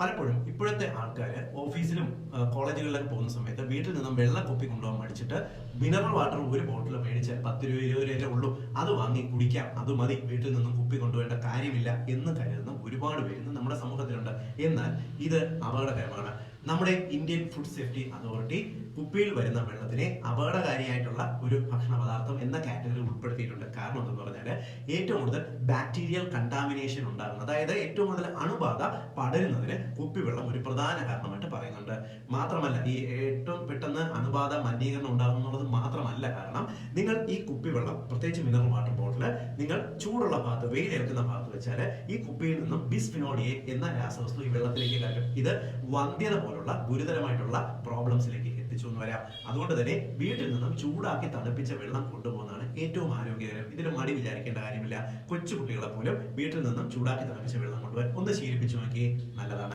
പലപ്പോഴും ഇപ്പോഴത്തെ ആൾക്കാർ ഓഫീസിലും കോളേജുകളിലൊക്കെ പോകുന്ന സമയത്ത് വീട്ടിൽ നിന്നും വെള്ളം കുപ്പി കൊണ്ടുപോകാൻ മടിച്ചിട്ട് മിനറൽ വാട്ടർ ഒരു ബോട്ടിൽ മേടിച്ച് പത്ത് രൂപ ഇരുപത് രൂപ ഉള്ളൂ. അത് വാങ്ങി കുടിക്കാം. അത് മതി. വീട്ടിൽ നിന്നും കുപ്പി കൊണ്ടുപോകേണ്ട കാര്യമില്ല എന്ന് കരുതുന്ന. ഒരുപാട് പേര് ഇന്ന് നമ്മുടെ സമൂഹത്തിലുണ്ട്. എന്നാൽ ഇത് അപകടകരമാണ്. നമ്മുടെ ഇന്ത്യൻ ഫുഡ് സേഫ്റ്റി അതോറിറ്റി കുപ്പിയിൽ വരുന്ന വെള്ളത്തിനെ അപകടകാരിയായിട്ടുള്ള ഒരു ഭക്ഷണ പദാർത്ഥം എന്ന കാറ്റഗറിയിൽ ഉൾപ്പെടുത്തിയിട്ടുണ്ട്. കാരണം എന്തെന്ന് പറഞ്ഞാൽ ഏറ്റവും കൂടുതൽ ബാക്ടീരിയൽ കണ്ടാമിനേഷൻ ഉണ്ടാകുന്നത് അതായത് ഏറ്റവും കൂടുതൽ അണുബാധ പടരുന്നതിന് കുപ്പിവെള്ളം ഒരു പ്രധാന കാരണമായിട്ട് പറയുന്നുണ്ട്. മാത്രമല്ല ഈ ഏറ്റവും പെട്ടെന്ന് അണുബാധ മലിനീകരണം ഉണ്ടാകും എന്നുള്ളത് മാത്രമല്ല കാരണം നിങ്ങൾ ഈ കുപ്പിവെള്ളം പ്രത്യേകിച്ച് മിനറൽ വാട്ടർ ബോട്ടിൽ ചൂടുള്ള ഭാഗത്ത് വെയിലേൽക്കുന്ന ഭാഗത്ത് വെച്ചാൽ ഈ കുപ്പിയിൽ നിന്നും ബിസ്ഫിനോൾ എ എന്ന രാസവസ്തു ഈ വെള്ളത്തിലേക്ക് കയറും ഇത് വന്ധ്യത പോലുള്ള ഗുരുതരമായിട്ടുള്ള പ്രോബ്ലംസിലേക്ക് എത്തിച്ചു എന്ന് വരാം അതുകൊണ്ട് തന്നെ വീട്ടിൽ നിന്നും ചൂടാക്കി തണുപ്പിച്ച വെള്ളം കൊണ്ടുപോകുന്നതാണ് ഏറ്റവും ആരോഗ്യകരം. ഇതിന് മടി വിചാരിക്കേണ്ട കാര്യമില്ല. കൊച്ചു കുട്ടികളെ പോലും വീട്ടിൽ നിന്നും ചൂടാക്കി തണുപ്പിച്ച വെള്ളം കൊണ്ടുപോകാൻ ഒന്ന് ശീലിപ്പിച്ചു നോക്കി നല്ലതാണ്.